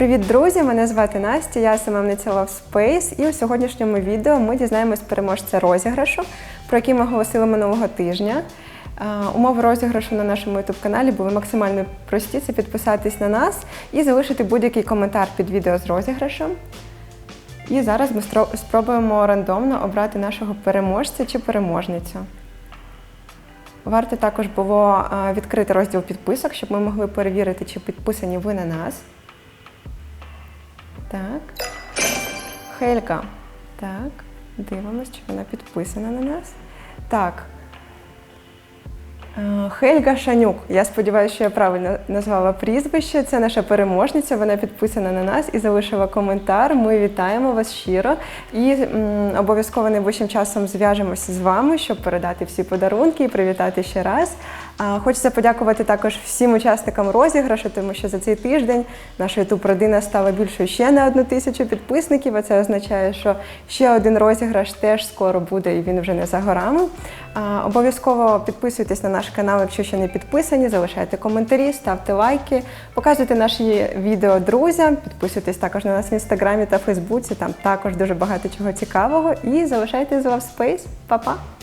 Привіт, друзі! Мене звати Настя, я самовниця Love Space, і у сьогоднішньому відео ми дізнаємось переможця розіграшу, про який ми оголосили минулого тижня. Умови розіграшу на нашому youtube каналі були максимально прості: це підписатись на нас і залишити будь-який коментар під відео з розіграшем. І зараз ми спробуємо рандомно обрати нашого переможця чи переможницю. Варто також було відкрити розділ підписок, щоб ми могли перевірити, чи підписані ви на нас. Так. Хелька. Так. Дивимось, чи вона підписана на нас. Так. Е, Хельга Шанюк. Я сподіваюся, що я правильно назвала прізвище. Це наша переможниця. Вона підписана на нас і залишила коментар. Ми вітаємо вас щиро. І обов'язково найближчим часом зв'яжемося з вами, щоб передати всі подарунки і привітати ще раз. А, Хочеться подякувати також всім учасникам розіграшу, тому що за цей тиждень наша youtube родина стала більшою ще на одну тисячу підписників. А це означає, що ще один розіграш теж скоро буде, і він вже не за горами. Обов'язково підписуйтесь на наш канал, якщо ще не підписані, залишайте коментарі, ставте лайки, показуйте наші відео друзям, підписуйтесь також на нас в інстаграмі та фейсбуці. Там також дуже багато чого цікавого. І залишайтесь з Love Space. Па-па!